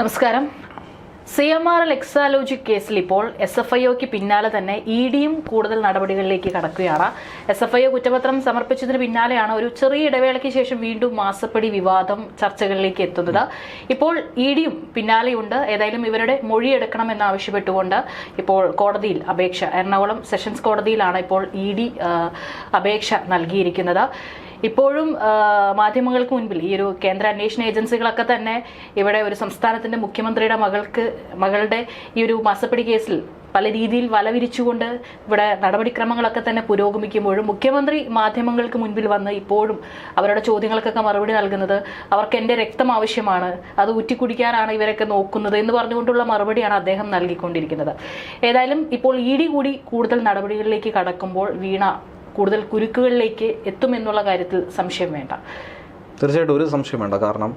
നമസ്കാരം. C M R L Exalogic കേസിൽ ഇപ്പോൾ എസ് എഫ് ഐ ഒക്ക് പിന്നാലെ തന്നെ ഇ ഡിയും കൂടുതൽ നടപടികളിലേക്ക് കടക്കുകയാണ്. എസ് എഫ് ഐ ഒ കുറ്റപത്രം സമർപ്പിച്ചതിന് പിന്നാലെയാണ് ഒരു ചെറിയ ഇടവേളയ്ക്ക് ശേഷം വീണ്ടും മാസപ്പടി വിവാദം ചർച്ചകളിലേക്ക് എത്തുന്നത്. ഇപ്പോൾ ഇ ഡിയും പിന്നാലെയുണ്ട്. ഏതായാലും ഇവരുടെ മൊഴിയെടുക്കണം എന്നാവശ്യപ്പെട്ടുകൊണ്ട് ഇപ്പോൾ കോടതിയിൽ അപേക്ഷ എറണാകുളം സെഷൻസ് കോടതിയിലാണ് ഇപ്പോൾ ഇ ഡി അപേക്ഷ നൽകിയിരിക്കുന്നത്. ഇപ്പോഴും മാധ്യമങ്ങൾക്ക് മുൻപിൽ ഈ ഒരു കേന്ദ്ര അന്വേഷണ ഏജൻസികളൊക്കെ തന്നെ ഇവിടെ ഒരു സംസ്ഥാനത്തിന്റെ മുഖ്യമന്ത്രിയുടെ മകൾക്ക് മകളുടെ ഈ ഒരു മാസപ്പടി കേസിൽ പല രീതിയിൽ വലവിരിച്ചുകൊണ്ട് ഇവിടെ നടപടിക്രമങ്ങളൊക്കെ തന്നെ പുരോഗമിക്കുമ്പോഴും മുഖ്യമന്ത്രി മാധ്യമങ്ങൾക്ക് മുൻപിൽ വന്ന് ഇപ്പോഴും അവരുടെ ചോദ്യങ്ങൾക്കൊക്കെ മറുപടി നൽകുന്നത് അവർക്ക് എന്റെ രക്തം ആവശ്യമാണ് അത് ഊറ്റിക്കുടിക്കാനാണ് ഇവരൊക്കെ നോക്കുന്നത് എന്ന് പറഞ്ഞുകൊണ്ടുള്ള മറുപടിയാണ് അദ്ദേഹം നൽകിക്കൊണ്ടിരിക്കുന്നത്. ഏതായാലും ഇപ്പോൾ ഇ ഡി കൂടി കൂടുതൽ നടപടികളിലേക്ക് കടക്കുമ്പോൾ വീണ കൂടുതൽ കുരുക്കുകളിലേക്ക് എത്തുമെന്നുള്ള കാര്യത്തിൽ സംശയം വേണ്ട. തീർച്ചയായിട്ടും ഒരു സംശയം വേണ്ട. കാരണം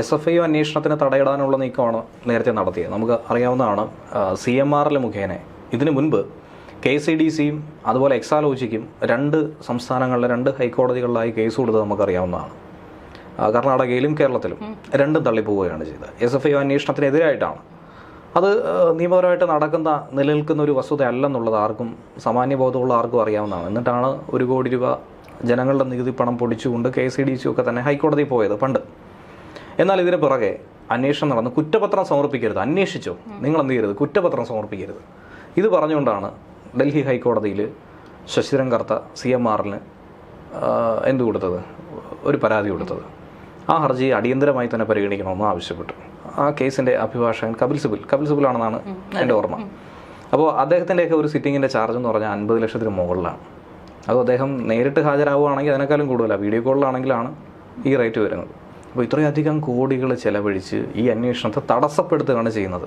എസ് എഫ് ഐ അന്വേഷണത്തിന് തടയിടാനുള്ള നീക്കമാണ് നേരത്തെ നടത്തിയത്. നമുക്ക് അറിയാവുന്നതാണ് സി എം ആർ എൽ മുഖേന ഇതിനു മുൻപ് കെ സി ഡി സിയും അതുപോലെ എക്സാലോജിക്കും രണ്ട് സംസ്ഥാനങ്ങളിലെ രണ്ട് ഹൈക്കോടതികളിലായി കേസ് കൊടുത്തത് നമുക്കറിയാവുന്നതാണ്. കർണാടകയിലും കേരളത്തിലും രണ്ടും തള്ളിപ്പോവുകയാണ് ചെയ്തത്. എസ് എഫ് ഐ അന്വേഷണത്തിനെതിരായിട്ടാണ്. അത് നിയമപരമായിട്ട് നടക്കുന്ന നിലനിൽക്കുന്ന ഒരു വസ്തുത അല്ലെന്നുള്ളത് ആർക്കും സാമാന്യബോധമുള്ള ആർക്കും അറിയാവുന്നതാണ്. എന്നിട്ടാണ് ഒരു കോടി രൂപ ജനങ്ങളുടെ നികുതി പണം പൊടിച്ചുകൊണ്ട് കെ സി ഡി സി ഒക്കെ തന്നെ ഹൈക്കോടതി പോയത് പണ്ട്. എന്നാൽ ഇതിന് പുറകെ അന്വേഷണം നടന്ന് കുറ്റപത്രം സമർപ്പിക്കരുത്. അന്വേഷിച്ചോ. നിങ്ങൾ എന്ത് ചെയ്യരുത്? കുറ്റപത്രം സമർപ്പിക്കരുത്. ഇത് പറഞ്ഞുകൊണ്ടാണ് ഡൽഹി ഹൈക്കോടതിയിൽ ശശിധരൻ കർത്ത സി എം ആറിന് എന്ത് കൊടുത്തത്? ഒരു പരാതി കൊടുത്തത്. ആ ഹർജി അടിയന്തരമായി തന്നെ പരിഗണിക്കണമെന്ന് ആവശ്യപ്പെട്ടു. ആ കേസിന്റെ അഭിഭാഷകൻ കപിൽ സിബിൽ. കപിൽ സിബിലാണെന്നാണ് എന്റെ ഓർമ്മ. അപ്പോൾ അദ്ദേഹത്തിന്റെയൊക്കെ ഒരു സിറ്റിങ്ങിന്റെ ചാർജ് എന്ന് പറഞ്ഞാൽ അൻപത് ലക്ഷത്തിന് മുകളിലാണ്. അപ്പോൾ അദ്ദേഹം നേരിട്ട് ഹാജരാകുകയാണെങ്കിൽ അതിനേക്കാളും കൂടുതലാണ്. വീഡിയോ കോളിലാണെങ്കിലാണ് ഈ റേറ്റ് വരുന്നത്. അപ്പോൾ ഇത്രയധികം കോടികൾ ചെലവഴിച്ച് ഈ അന്വേഷണത്തെ തടസ്സപ്പെടുത്തുകയാണ് ചെയ്യുന്നത്.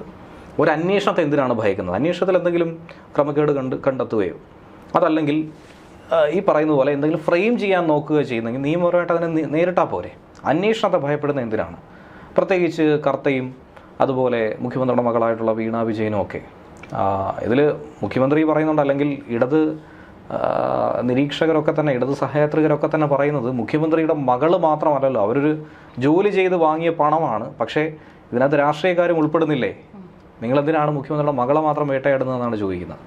ഒരു അന്വേഷണത്തെ എന്തിനാണ് ഭയക്കുന്നത്? അന്വേഷണത്തിൽ എന്തെങ്കിലും ക്രമക്കേട് കണ്ട് കണ്ടെത്തുകയോ? അതല്ലെങ്കിൽ ഈ പറയുന്ന പോലെ എന്തെങ്കിലും ഫ്രെയിം ചെയ്യാൻ നോക്കുകയോ ചെയ്യുന്നെങ്കിൽ നിയമപരമായിട്ട് അതിനെ നേരിട്ടാൽ പോരെ. അന്വേഷണത്തെ ഭയപ്പെടുന്ന എന്തിനാണ്? പ്രത്യേകിച്ച് കർത്തയും അതുപോലെ മുഖ്യമന്ത്രിയുടെ മകളായിട്ടുള്ള വീണ വിജയനും ഒക്കെ. ഇതിൽ മുഖ്യമന്ത്രി പറയുന്നുണ്ട് അല്ലെങ്കിൽ ഇടത് നിരീക്ഷകരൊക്കെ തന്നെ ഇടത് സഹയാത്രികരൊക്കെ തന്നെ പറയുന്നത് മുഖ്യമന്ത്രിയുടെ മകൾ മാത്രമല്ലല്ലോ. അവരൊരു ജോലി ചെയ്ത് വാങ്ങിയ പണമാണ്. പക്ഷേ ഇതിനകത്ത് രാഷ്ട്രീയക്കാരും ഉൾപ്പെടുന്നില്ലേ? നിങ്ങളെന്തിനാണ് മുഖ്യമന്ത്രിയുടെ മകളെ മാത്രം വേട്ടയാടുന്നതെന്നാണ് ചോദിക്കുന്നത്.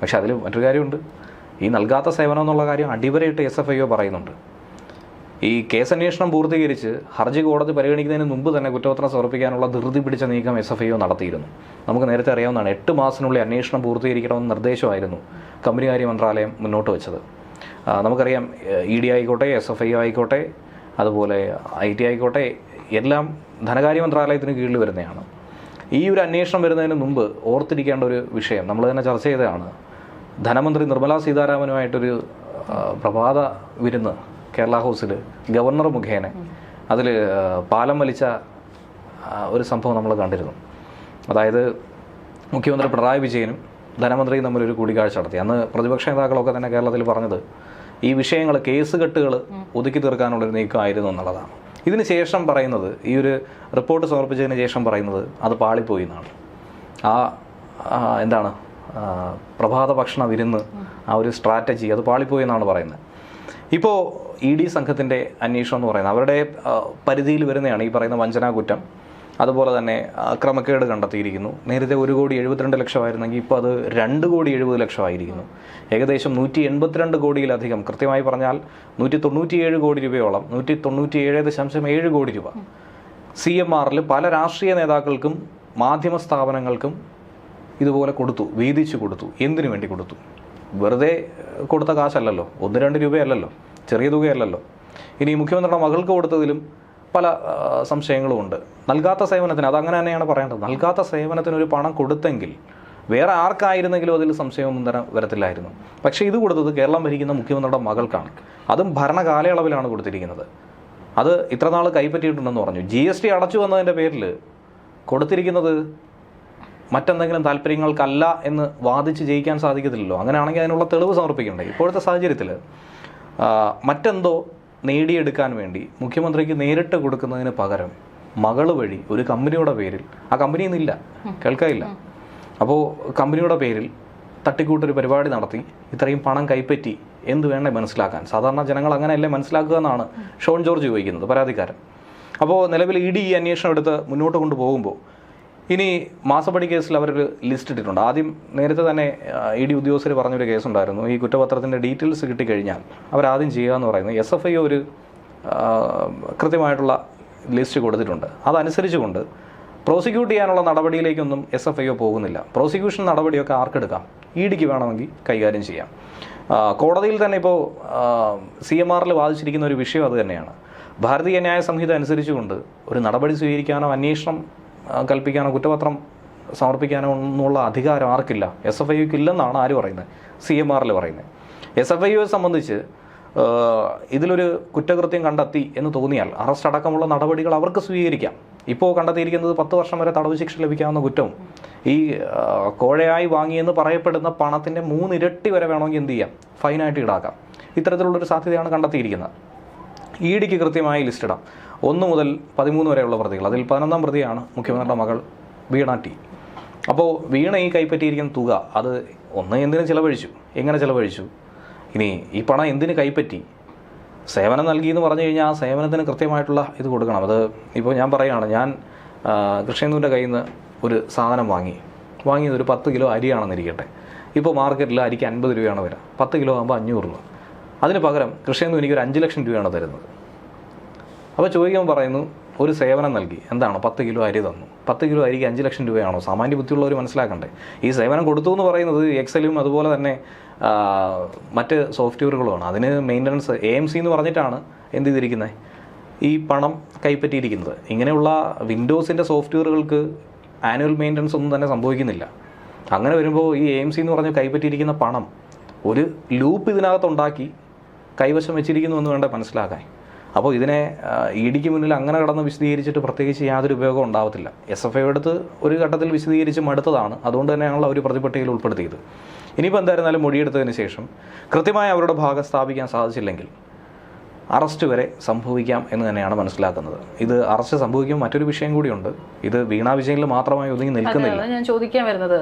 പക്ഷേ അതിൽ മറ്റൊരു കാര്യമുണ്ട്. ഈ നൽകാത്ത സേവനം എന്നുള്ള കാര്യം അടിവരയിട്ട് എസ് എഫ് ഐ ഒ പറയുന്നുണ്ട്. ഈ കേസ് അന്വേഷണം പൂർത്തീകരിച്ച് ഹർജി കോടതി പരിഗണിക്കുന്നതിന് മുമ്പ് തന്നെ കുറ്റപത്രം സമർപ്പിക്കാനുള്ള ധൃതി പിടിച്ച നീക്കം എസ് എഫ് ഐ ഒ നടത്തിയിരുന്നു. നമുക്ക് നേരത്തെ അറിയാവുന്നതാണ് എട്ട് മാസത്തിനുള്ളിൽ അന്വേഷണം പൂർത്തീകരിക്കണമെന്ന നിർദ്ദേശമായിരുന്നു കമ്പനികാര്യ മന്ത്രാലയം മുന്നോട്ട് വെച്ചത്. നമുക്കറിയാം ഇ ഡി ആയിക്കോട്ടെ എസ് എഫ് ഐ ഒ ആയിക്കോട്ടെ അതുപോലെ ഐ ടി ആയിക്കോട്ടെ എല്ലാം ധനകാര്യ മന്ത്രാലയത്തിന് കീഴിൽ വരുന്നതാണ്. ഈ ഒരു അന്വേഷണം വരുന്നതിന് മുമ്പ് ഓർത്തിരിക്കേണ്ട ഒരു വിഷയം നമ്മൾ തന്നെ ചർച്ച ചെയ്തതാണ്. ധനമന്ത്രി നിർമ്മലാ സീതാരാമനുമായിട്ടൊരു പ്രഭാത വിരുന്ന് കേരള ഹൗസിൽ ഗവർണർ മുഖേന. അതിൽ പാലം വലിച്ച ഒരു സംഭവം നമ്മൾ കണ്ടിരുന്നു. അതായത് മുഖ്യമന്ത്രി പിണറായി വിജയനും ധനമന്ത്രിയും തമ്മിലൊരു കൂടിക്കാഴ്ച നടത്തി. അന്ന് പ്രതിപക്ഷ നേതാക്കളൊക്കെ തന്നെ കേരളത്തിൽ പറഞ്ഞത് ഈ വിഷയങ്ങൾ കേസ് കെട്ടുകൾ ഒതുക്കി തീർക്കാനുള്ളൊരു നീക്കമായിരുന്നു എന്നുള്ളതാണ്. ഇതിന് ശേഷം പറയുന്നത് ഈ ഒരു റിപ്പോർട്ട് സമർപ്പിച്ചതിന് ശേഷം പറയുന്നത് അത് പാളിപ്പോയി എന്നാണ്. ആ എന്താണ്? പ്രഭാത ഭക്ഷണ വിരുന്ന് ആ ഒരു സ്ട്രാറ്റജി അത് പാളിപ്പോയി എന്നാണ് പറയുന്നത്. ഇപ്പോൾ ഇ ഡി സംഘത്തിന്റെ അന്വേഷണം എന്ന് പറയുന്നത് അവരുടെ പരിധിയിൽ വരുന്നതാണ് ഈ പറയുന്ന വഞ്ചനാ കുറ്റം. അതുപോലെ തന്നെ ക്രമക്കേട് കണ്ടെത്തിയിരിക്കുന്നു. നേരത്തെ ഒരു കോടി എഴുപത്തിരണ്ട് ലക്ഷമായിരുന്നെങ്കിൽ ഇപ്പോൾ അത് രണ്ട് കോടി എഴുപത് ലക്ഷമായിരിക്കുന്നു. ഏകദേശം നൂറ്റി എൺപത്തിരണ്ട് കോടിയിലധികം. കൃത്യമായി പറഞ്ഞാൽ നൂറ്റി തൊണ്ണൂറ്റിയേഴ് കോടി രൂപയോളം നൂറ്റി തൊണ്ണൂറ്റിയേഴ് ദശാംശം ഏഴ് കോടി രൂപ. സി എം ആറിൽ പല രാഷ്ട്രീയ നേതാക്കൾക്കും മാധ്യമ സ്ഥാപനങ്ങൾക്കും ഇതുപോലെ കൊടുത്തു വീതിച്ചു കൊടുത്തു. എന്തിനു വേണ്ടി കൊടുത്തു? വെറുതെ കൊടുത്ത കാശല്ലല്ലോ. ഒന്ന് രണ്ട് രൂപയല്ലല്ലോ. ചെറിയ തുകയല്ലല്ലോ. ഇനി മുഖ്യമന്ത്രിയുടെ മകൾക്ക് കൊടുത്തതിലും പല സംശയങ്ങളും ഉണ്ട്. നൽകാത്ത സേവനത്തിന് അതങ്ങനെ തന്നെയാണ് പറയേണ്ടത്. നൽകാത്ത സേവനത്തിന് ഒരു പണം കൊടുത്തെങ്കിൽ വേറെ ആർക്കായിരുന്നെങ്കിലും അതിൽ സംശയമൊന്നും തരം വരത്തില്ലായിരുന്നു. പക്ഷേ ഇത് കൊടുത്തത് കേരളം ഭരിക്കുന്ന മുഖ്യമന്ത്രിയുടെ മകൾക്കാണ്. അതും ഭരണകാലയളവിലാണ് കൊടുത്തിരിക്കുന്നത്. അത് ഇത്ര നാൾ കൈപ്പറ്റിയിട്ടുണ്ടെന്ന് പറഞ്ഞു. ജി എസ് ടി അടച്ചു വന്നതിന്റെ പേരിൽ കൊടുത്തിരിക്കുന്നത് മറ്റെന്തെങ്കിലും താല്പര്യങ്ങൾക്കല്ല എന്ന് വാദിച്ച് ജയിക്കാൻ സാധിക്കത്തില്ലല്ലോ. അങ്ങനെയാണെങ്കിൽ അതിനുള്ള തെളിവ് സമർപ്പിക്കണ്ടേ? ഇപ്പോഴത്തെ സാഹചര്യത്തിൽ മറ്റെന്തോ നേടിയെടുക്കാൻ വേണ്ടി മുഖ്യമന്ത്രിക്ക് നേരിട്ട് കൊടുക്കുന്നതിന് പകരം മകൾ വഴി ഒരു കമ്പനിയുടെ പേരിൽ ആ കമ്പനി ഇന്നില്ല കേൾക്കാനില്ല. അപ്പോൾ കമ്പനിയുടെ പേരിൽ തട്ടിക്കൂട്ടൊരു പരിപാടി നടത്തി ഇത്രയും പണം കൈപ്പറ്റി എന്ത് വേണേ മനസ്സിലാക്കാൻ. സാധാരണ ജനങ്ങൾ അങ്ങനെയല്ലേ മനസ്സിലാക്കുക എന്നാണ് ഷോൺ ജോർജ് ചോദിക്കുന്നത് പരാതിക്കാരൻ. അപ്പോൾ നിലവിൽ ഇ ഡി ഈ അന്വേഷണം എടുത്ത് മുന്നോട്ട് കൊണ്ടുപോകുമ്പോൾ ഇനി മാസപ്പടി കേസിൽ അവർ ലിസ്റ്റ് ഇട്ടിട്ടുണ്ട്. ആദ്യം നേരത്തെ തന്നെ ഇ ഡി ഉദ്യോഗസ്ഥർ പറഞ്ഞൊരു കേസുണ്ടായിരുന്നു. ഈ കുറ്റപത്രത്തിന്റെ ഡീറ്റെയിൽസ് കിട്ടിക്കഴിഞ്ഞാൽ അവരാദ്യം ചെയ്യുക എന്ന് പറയുന്നത് എസ് എഫ് ഐ ഒരു കൃത്യമായിട്ടുള്ള ലിസ്റ്റ് കൊടുത്തിട്ടുണ്ട്. അതനുസരിച്ചുകൊണ്ട് പ്രോസിക്യൂട്ട് ചെയ്യാനുള്ള നടപടിയിലേക്കൊന്നും എസ് എഫ് ഐ ഒ പോകുന്നില്ല. പ്രോസിക്യൂഷൻ നടപടിയൊക്കെ ആർക്കെടുക്കാം? ഇ ഡിക്ക് വേണമെങ്കിൽ കൈകാര്യം ചെയ്യാം. കോടതിയിൽ തന്നെ ഇപ്പോൾ സി എം ആറിൽ വാദിച്ചിരിക്കുന്ന ഒരു വിഷയം അത് തന്നെയാണ്. ഭാരതീയ ന്യായ സംഹിത അനുസരിച്ചുകൊണ്ട് ഒരു നടപടി സ്വീകരിക്കാനോ അന്വേഷണം കൽപ്പിക്കാനോ കുറ്റപത്രം സമർപ്പിക്കാനോ ഒന്നുള്ള അധികാരം ആർക്കില്ല? എസ് എഫ് ഐക്ക് ഇല്ലെന്നാണ് ആര് പറയുന്നത്? സി എം ആറിൽ പറയുന്നത്. എസ് എഫ് ഐയെ സംബന്ധിച്ച് ഇതിലൊരു കുറ്റകൃത്യം കണ്ടെത്തി എന്ന് തോന്നിയാൽ അറസ്റ്റ് അടക്കമുള്ള നടപടികൾ അവർക്ക് സ്വീകരിക്കാം. ഇപ്പോൾ കണ്ടെത്തിയിരിക്കുന്നത് പത്ത് വർഷം വരെ തടവ് ശിക്ഷ ലഭിക്കാവുന്ന കുറ്റവും ഈ കോഴയായി വാങ്ങിയെന്ന് പറയപ്പെടുന്ന പണത്തിന്റെ മൂന്നിരട്ടി വരെ വേണമെങ്കിൽ എന്ത് ചെയ്യാം? ഫൈനായിട്ട് ഈടാക്കാം. ഇത്തരത്തിലുള്ളൊരു സാധ്യതയാണ് കണ്ടെത്തിയിരിക്കുന്നത്. ഇ ഡിക്ക് കൃത്യമായി ലിസ്റ്റ് ഇടാം ഒന്ന് മുതൽ പതിമൂന്ന് വരെയുള്ള പ്രതികൾ. അതിൽ പതിനൊന്നാം പ്രതിയാണ് മുഖ്യമന്ത്രിയുടെ മകൾ വീണ ടി. അപ്പോൾ വീണ ഈ കൈപ്പറ്റിയിരിക്കുന്ന തുക അത് ഒന്ന് എന്തിനു ചിലവഴിച്ചു? എങ്ങനെ ചിലവഴിച്ചു? ഇനി ഈ പണം എന്തിന് കൈപ്പറ്റി? സേവനം നൽകി എന്ന് പറഞ്ഞു കഴിഞ്ഞാൽ ആ സേവനത്തിന് കൃത്യമായിട്ടുള്ള ഇത് കൊടുക്കണം. അത് ഇപ്പോൾ ഞാൻ പറയുകയാണ് ഞാൻ കൃഷ്ണേന്ദുവിന്റെ കയ്യിൽ നിന്ന് ഒരു സാധനം വാങ്ങി. വാങ്ങിയത് ഒരു പത്ത് കിലോ അരിയാണെന്നിരിക്കട്ടെ ഇപ്പോൾ മാർക്കറ്റിൽ അരിക്ക് അൻപത് രൂപയാണ് വരിക പത്ത് കിലോ ആകുമ്പോൾ അഞ്ഞൂറ് രൂപ. അതിന് പകരം കൃഷ്ണേന്ദു എനിക്ക് ഒരു അഞ്ച് ലക്ഷം രൂപയാണ് തരുന്നത്. അപ്പോൾ ചോദിക്കാൻ പറയുന്നു ഒരു സേവനം നൽകി. എന്താണ്? പത്ത് കിലോ അരി തന്നു. പത്ത് കിലോ അരിക്ക് അഞ്ച് ലക്ഷം രൂപയാണോ? സാമാന്യ ബുദ്ധിയുള്ളവർ മനസ്സിലാക്കണ്ടേ? ഈ സേവനം കൊടുത്തു എന്ന് പറയുന്നത് എക്സലും അതുപോലെ തന്നെ മറ്റ് സോഫ്റ്റ്വെയറുകളുമാണ്. അതിന് മെയിന്റനൻസ് എ എം സി എന്ന് പറഞ്ഞിട്ടാണ് എന്ത് ചെയ്തിരിക്കുന്നത് ഈ പണം കൈപ്പറ്റിയിരിക്കുന്നത്. ഇങ്ങനെയുള്ള വിൻഡോസിന്റെ സോഫ്റ്റ്വെയറുകൾക്ക് ആനുവൽ മെയിന്റനൻസ് ഒന്നും തന്നെ സംഭവിക്കുന്നില്ല. അങ്ങനെ വരുമ്പോൾ ഈ എ എം സി എന്ന് പറഞ്ഞ് കൈപ്പറ്റിയിരിക്കുന്ന പണം ഒരു ലൂപ്പ് ഇതിനകത്തുണ്ടാക്കി കൈവശം വെച്ചിരിക്കുന്നു എന്ന് വേണ്ട മനസ്സിലാക്കാൻ? അപ്പോൾ ഇതിനെ ഇ ഡിക്ക് മുന്നിൽ അങ്ങനെ കടന്ന് വിശദീകരിച്ചിട്ട് പ്രത്യേകിച്ച് യാതൊരു ഉപയോഗം ഉണ്ടാവത്തില്ല. എസ് എഫ് ഐ എടുത്ത് ഒരു ഘട്ടത്തിൽ വിശദീകരിച്ച് മടുത്തതാണ് അതുകൊണ്ട് തന്നെയാണല്ലോ അവർ പ്രതിപട്ടികയിൽ ഉൾപ്പെടുത്തിയത്. ഇനിയിപ്പോൾ എന്തായിരുന്നാലും മൊഴിയെടുത്തതിന് ശേഷം കൃത്യമായി അവരുടെ ഭാഗം സ്ഥാപിക്കാൻ സാധിച്ചില്ലെങ്കിൽ അറസ്റ്റ് വരെ സംഭവിക്കാം എന്ന് തന്നെയാണ് മനസ്സിലാക്കുന്നത്. ഇത് അറസ്റ്റ് സംഭവിക്കുമ്പോൾ മറ്റൊരു വിഷയം കൂടിയുണ്ട്. ഇത് വീണാ വിജയനിൽ മാത്രമായി ഒതുങ്ങി നിൽക്കുന്നില്ല. ഞാൻ ചോദിക്കാൻ വരുന്നത്.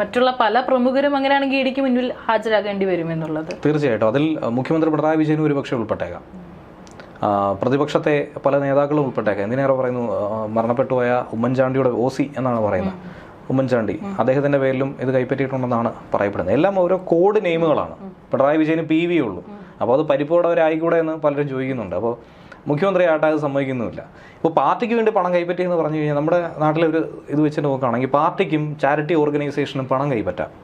മറ്റുള്ള പല പ്രമുഖരും അങ്ങനെയാണെങ്കിൽ ഇടിക്ക് മുന്നിൽ ഹാജരാകേണ്ടി വരും എന്നുള്ളത്. തീർച്ചയായിട്ടും. അതിൽ മുഖ്യമന്ത്രി പിണറായി വിജയനും ഒരുപക്ഷെ ഉൾപ്പെട്ടേക്കാം. പ്രതിപക്ഷത്തെ പല നേതാക്കളും ഉൾപ്പെട്ടേക്കാം എന്തിനേറെ പറയുന്നു മരണപ്പെട്ടുപോയ ഉമ്മൻചാണ്ടിയുടെ ഒ സി എന്നാണ് പറയുന്നത്. ഉമ്മൻചാണ്ടി. അദ്ദേഹത്തിന്റെ പേരിലും ഇത് കൈപ്പറ്റിയിട്ടുണ്ടെന്നാണ് പറയപ്പെടുന്നത്. എല്ലാം ഓരോ കോഡ് നെയിമുകളാണ്. പിണറായി വിജയന് പി വി ഉള്ളൂ. അപ്പോൾ അത് പരിപ്പോടവരായിക്കൂടെ എന്ന് പലരും ചോദിക്കുന്നുണ്ട്. അപ്പോൾ മുഖ്യമന്ത്രി ആയിട്ട് അത് സമ്മതിക്കുന്നുമില്ല. ഇപ്പോൾ പാർട്ടിക്ക് വേണ്ടി പണം കൈപ്പറ്റി എന്ന് പറഞ്ഞു കഴിഞ്ഞാൽ നമ്മുടെ നാട്ടിലെ ഒരു ഇത് വെച്ചിട്ട് നോക്കുകയാണെങ്കിൽ പാർട്ടിക്കും ചാരിറ്റി ഓർഗനൈസേഷനും പണം കൈപ്പറ്റാം.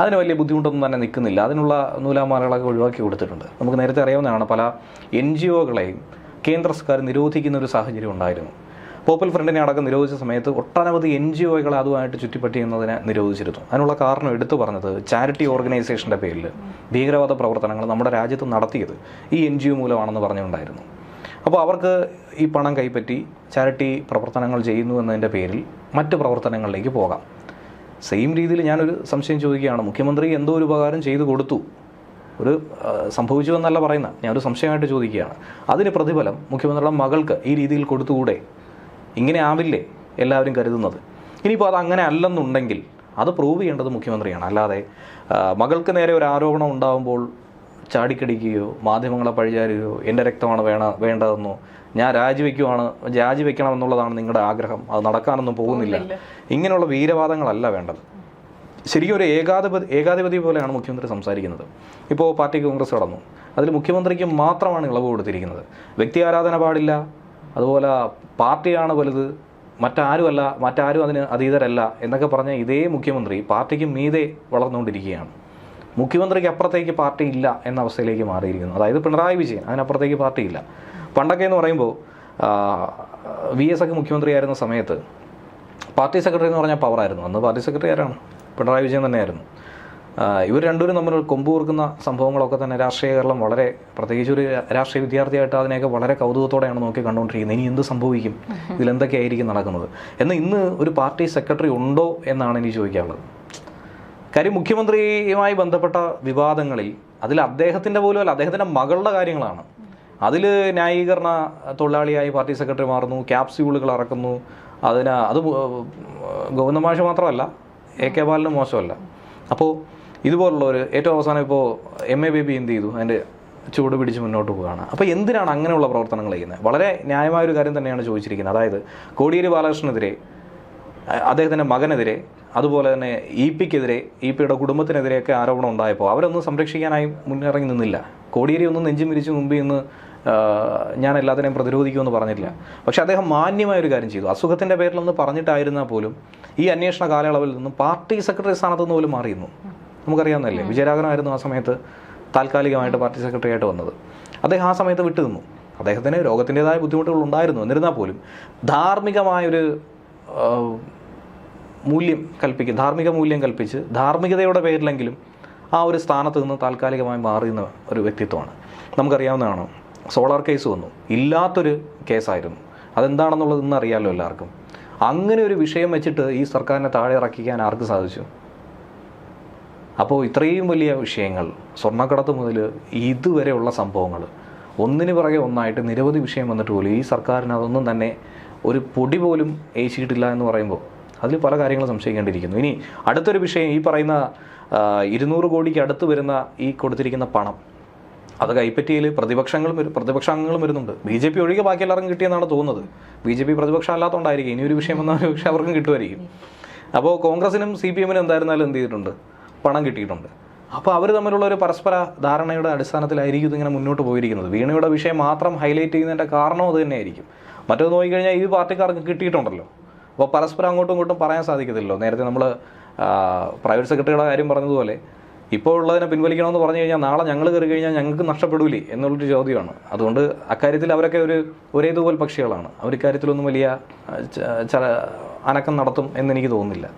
അതിന് വലിയ ബുദ്ധിമുട്ടൊന്നും തന്നെ നിൽക്കുന്നില്ല. അതിനുള്ള നൂലാമാലകളൊക്കെ ഒഴിവാക്കി കൊടുത്തിട്ടുണ്ട്. നമുക്ക് നേരത്തെ അറിയാവുന്നതാണ് പല എൻ ജി ഒകളെയും കേന്ദ്ര സർക്കാർ നിരോധിക്കുന്ന ഒരു സാഹചര്യം ഉണ്ടായിരുന്നു. പോപ്പുലർ ഫ്രണ്ടിനെ അടക്കം നിരോധിച്ച സമയത്ത് ഒട്ടനവധി എൻ ജി ഒകളെ അതുമായിട്ട് ചുറ്റിപ്പറ്റി എന്നതിനെ നിരോധിച്ചിരുന്നു. അതിനുള്ള കാരണം എടുത്തു പറഞ്ഞത് ചാരിറ്റി ഓർഗനൈസേഷന്റെ പേരിൽ ഭീകരവാദ പ്രവർത്തനങ്ങൾ നമ്മുടെ രാജ്യത്ത് നടത്തിയത് ഈ എൻ ജി ഒ മൂലമാണെന്ന് പറഞ്ഞുകൊണ്ടായിരുന്നു. അപ്പോൾ അവർക്ക് ഈ പണം കൈപ്പറ്റി ചാരിറ്റി പ്രവർത്തനങ്ങൾ ചെയ്യുന്നു എന്നതിന്റെ പേരിൽ മറ്റ് പ്രവർത്തനങ്ങളിലേക്ക് പോകാം. സെയിം രീതിയിൽ ഞാനൊരു സംശയം ചോദിക്കുകയാണ്. മുഖ്യമന്ത്രി എന്തോ ഒരു ഉപകാരം ചെയ്തു കൊടുത്തു. ഒരു സംഭവിച്ചു എന്നല്ല പറയുന്ന ഞാനൊരു സംശയമായിട്ട് ചോദിക്കുകയാണ്. അതിന് പ്രതിഫലം മുഖ്യമന്ത്രിയുടെ മകൾക്ക് ഈ രീതിയിൽ കൊടുത്തുകൂടെ? ഇങ്ങനെ ആവില്ലേ എല്ലാവരും കരുതുന്നത്? ഇനിയിപ്പോൾ അത് അങ്ങനെ അല്ലെന്നുണ്ടെങ്കിൽ അത് പ്രൂവ് ചെയ്യേണ്ടത് മുഖ്യമന്ത്രിയാണ്. അല്ലാതെ മകൾക്ക് നേരെ ഒരു ആരോപണം ഉണ്ടാകുമ്പോൾ ചാടിക്കടിക്കുകയോ മാധ്യമങ്ങളെ പഴിചാരുകയോ എന്റെ രക്തമാണ് വേണ വേണ്ടതെന്നോ ഞാൻ രാജിവെക്കുവാണ് രാജിവെക്കണം എന്നുള്ളതാണ് നിങ്ങളുടെ ആഗ്രഹം. അത് നടക്കാനൊന്നും പോകുന്നില്ല. ഇങ്ങനെയുള്ള വീരവാദങ്ങളല്ല വേണ്ടത്. ശരിക്കും ഒരു ഏകാധിപതി ഏകാധിപതി പോലെയാണ് മുഖ്യമന്ത്രി സംസാരിക്കുന്നത്. ഇപ്പോൾ പാർട്ടി കോൺഗ്രസ് കടന്നു. അതിൽ മുഖ്യമന്ത്രിക്ക് മാത്രമാണ് ഇളവ് കൊടുത്തിരിക്കുന്നത്. വ്യക്തി ആരാധന പാടില്ല. അതുപോലെ പാർട്ടിയാണ് വലുത്. മറ്റാരുമല്ല മറ്റാരും അതിന് അതീതരല്ല എന്നൊക്കെ പറഞ്ഞ ഇതേ മുഖ്യമന്ത്രി പാർട്ടിക്ക് മീതെ വളർന്നുകൊണ്ടിരിക്കുകയാണ്. മുഖ്യമന്ത്രിക്ക് അപ്പുറത്തേക്ക് പാർട്ടി ഇല്ല എന്ന അവസ്ഥയിലേക്ക് മാറിയിരിക്കുന്നു. അതായത് പിണറായി വിജയൻ അതിനപ്പുറത്തേക്ക് പാർട്ടി ഇല്ല. പണ്ടൊക്കെ എന്ന് പറയുമ്പോൾ വി എസ് ഒക്കെ മുഖ്യമന്ത്രിയായിരുന്ന സമയത്ത് പാർട്ടി സെക്രട്ടറി എന്ന് പറഞ്ഞാൽ പവറായിരുന്നു അന്ന് പാർട്ടി സെക്രട്ടറി ആരാണ്? പിണറായി വിജയൻ തന്നെയായിരുന്നു. ഇവർ രണ്ടുപേരും തമ്മിൽ കൊമ്പ് കോർക്കുന്ന സംഭവങ്ങളൊക്കെ തന്നെ രാഷ്ട്രീയ കേരളം വളരെ പ്രത്യേകിച്ച് ഒരു രാഷ്ട്രീയ വിദ്യാർത്ഥിയായിട്ട് അതിനെയൊക്കെ വളരെ കൗതുകത്തോടെയാണ് നോക്കി കണ്ടുകൊണ്ടിരിക്കുന്നത്. ഇനി എന്ത് സംഭവിക്കും? ഇതിലെന്തൊക്കെയായിരിക്കും നടക്കുന്നത്? എന്നാൽ ഇന്ന് ഒരു പാർട്ടി സെക്രട്ടറി ഉണ്ടോ എന്നാണ് എനിക്ക് ചോദിക്കാനുള്ളത്. കാര്യം മുഖ്യമന്ത്രിയുമായി ബന്ധപ്പെട്ട വിവാദങ്ങളിൽ അതിൽ അദ്ദേഹത്തിന്റെ പോലും അല്ല അദ്ദേഹത്തിന്റെ മകളുടെ കാര്യങ്ങളാണ്. അതിൽ ന്യായീകരണ തൊഴിലാളിയായി പാർട്ടി സെക്രട്ടറി മാറുന്നു ക്യാപ്സ്യൂളുകൾ ഇറക്കുന്നു അതിന് അത് ഗോവിന്ദ മാഷ് മാത്രമല്ല എ കെ ബാലിന് മോശമല്ല. അപ്പോൾ ഇതുപോലുള്ള ഒരു ഏറ്റവും അവസാനം ഇപ്പോൾ എം എ ബേബി എന്ത് ചെയ്തു? അതിന്റെ ചൂട് പിടിച്ച് മുന്നോട്ട് പോവുകയാണ്. അപ്പോൾ എന്തിനാണ് അങ്ങനെയുള്ള പ്രവർത്തനങ്ങൾ ചെയ്യുന്നത്? വളരെ ന്യായമായൊരു കാര്യം തന്നെയാണ് ചോദിച്ചിരിക്കുന്നത്. അതായത് കോടിയേരി ബാലകൃഷ്ണനെതിരെ അദ്ദേഹത്തിന്റെ മകനെതിരെ അതുപോലെ തന്നെ ഇ പിക്കെതിരെ ഇ പിയുടെ കുടുംബത്തിനെതിരെയൊക്കെ ആരോപണം ഉണ്ടായപ്പോൾ അവരൊന്നും സംരക്ഷിക്കാനായി മുന്നിറങ്ങി നിന്നില്ല. കോടിയേരി ഒന്നും നെഞ്ചും വിരിച്ച് മുമ്പിൽ നിന്ന് ആഹ്, ഞാൻ എല്ലാത്തിനെയും പ്രതിരോധിക്കുമെന്ന് പറഞ്ഞില്ല. പക്ഷെ അദ്ദേഹം മാന്യമായ ഒരു കാര്യം ചെയ്തു. അസുഖത്തിന്റെ പേരിലൊന്ന് പറഞ്ഞിട്ടായിരുന്നാൽ പോലും ഈ അന്വേഷണ കാലയളവിൽ നിന്നും പാർട്ടി സെക്രട്ടറി സ്ഥാനത്ത് നിന്ന് പോലും മാറിയിരുന്നു. നമുക്കറിയാവുന്നതല്ലേ? വിജയരാഘവനായിരുന്നു ആ സമയത്ത് താൽക്കാലികമായിട്ട് പാർട്ടി സെക്രട്ടറി ആയിട്ട് വന്നത്. അദ്ദേഹം ആ സമയത്ത് വിട്ടു നിന്നു അദ്ദേഹത്തിന് രോഗത്തിന്റെതായ ബുദ്ധിമുട്ടുകൾ ഉണ്ടായിരുന്നു. എന്നിരുന്നാൽ പോലും ധാർമ്മികമായൊരു മൂല്യം കൽപ്പിക്കും ധാർമ്മിക മൂല്യം കൽപ്പിച്ച് ധാർമ്മികതയുടെ പേരിലെങ്കിലും ആ ഒരു സ്ഥാനത്ത് നിന്ന് താൽക്കാലികമായി മാറിയുന്ന ഒരു വ്യക്തിത്വമാണ്. നമുക്കറിയാവുന്നതാണ് സോളാർ കേസ് വന്നു. ഇല്ലാത്തൊരു കേസായിരുന്നു. അതെന്താണെന്നുള്ളത് ഇന്ന് അറിയാമല്ലോ എല്ലാവർക്കും. അങ്ങനെ ഒരു വിഷയം വെച്ചിട്ട് ഈ സർക്കാരിനെ താഴെ ഇറക്കിക്കാൻ ആർക്ക് സാധിച്ചു? അപ്പോൾ ഇത്രയും വലിയ വിഷയങ്ങൾ സ്വർണക്കടത്ത് മുതൽ ഇതുവരെയുള്ള സംഭവങ്ങൾ ഒന്നിനു പുറകെ ഒന്നായിട്ട് നിരവധി വിഷയം വന്നിട്ട് പോലും ഈ സർക്കാരിന് അതൊന്നും തന്നെ ഒരു പൊടി പോലും ഏച്ചിയിട്ടില്ല എന്ന് പറയുമ്പോൾ അതിൽ പല കാര്യങ്ങളും സംശയിക്കേണ്ടിയിരിക്കുന്നു. ഇനി അടുത്തൊരു വിഷയം ഈ പറയുന്ന ഇരുന്നൂറ് കോടിക്ക് അടുത്ത് വരുന്ന ഈ കൊടുത്തിരിക്കുന്ന പണം അത് കൈപ്പറ്റിയിൽ പ്രതിപക്ഷങ്ങളും പ്രതിപക്ഷാംഗങ്ങളും വരുന്നുണ്ട്. ബി ജെ പി ഒഴികെ ബാക്കി എല്ലാവർക്കും കിട്ടിയെന്നാണ് തോന്നുന്നത്. ബി ജെ പി പ്രതിപക്ഷം അല്ലാത്തതുകൊണ്ടായിരിക്കും ഇനിയൊരു വിഷയം വന്നാൽ പക്ഷേ അവർക്കും കിട്ടുമായിരിക്കും. അപ്പോൾ കോൺഗ്രസിനും സി പി എമ്മിനും എന്തായിരുന്നാലും എന്ത് ചെയ്തിട്ടുണ്ട്? പണം കിട്ടിയിട്ടുണ്ട്. അപ്പോൾ അവർ തമ്മിലുള്ള ഒരു പരസ്പര ധാരണയുടെ അടിസ്ഥാനത്തിലായിരിക്കും ഇതിങ്ങനെ മുന്നോട്ട് പോയിരിക്കുന്നത്. വീണയുടെ വിഷയം മാത്രം ഹൈലൈറ്റ് ചെയ്യുന്നതിന്റെ കാരണം അത് തന്നെയായിരിക്കും. മറ്റൊന്ന് നോക്കിക്കഴിഞ്ഞാൽ ഈ പാർട്ടിക്കാർക്ക് കിട്ടിയിട്ടുണ്ടല്ലോ. അപ്പോൾ പരസ്പരം അങ്ങോട്ടും ഇങ്ങോട്ടും പറയാൻ സാധിക്കത്തില്ലല്ലോ. നേരത്തെ നമ്മൾ പ്രൈവറ്റ് സെക്രട്ടറിയുടെ കാര്യം പറഞ്ഞതുപോലെ ഇപ്പോൾ ഉള്ളതിനെ പിൻവലിക്കണമെന്ന് പറഞ്ഞു കഴിഞ്ഞാൽ നാളെ ഞങ്ങൾ കയറി കഴിഞ്ഞാൽ ഞങ്ങൾക്ക് നഷ്ടപ്പെടൂലേ എന്നുള്ളൊരു ചോദ്യമാണ്. അതുകൊണ്ട് അക്കാര്യത്തിൽ അവരൊക്കെ ഒരു ഒരേ തൂവൽ പക്ഷികളാണ് അവർ ഇക്കാര്യത്തിലൊന്നും വലിയ അനക്കം നടത്തും എന്നെനിക്ക് തോന്നുന്നില്ല.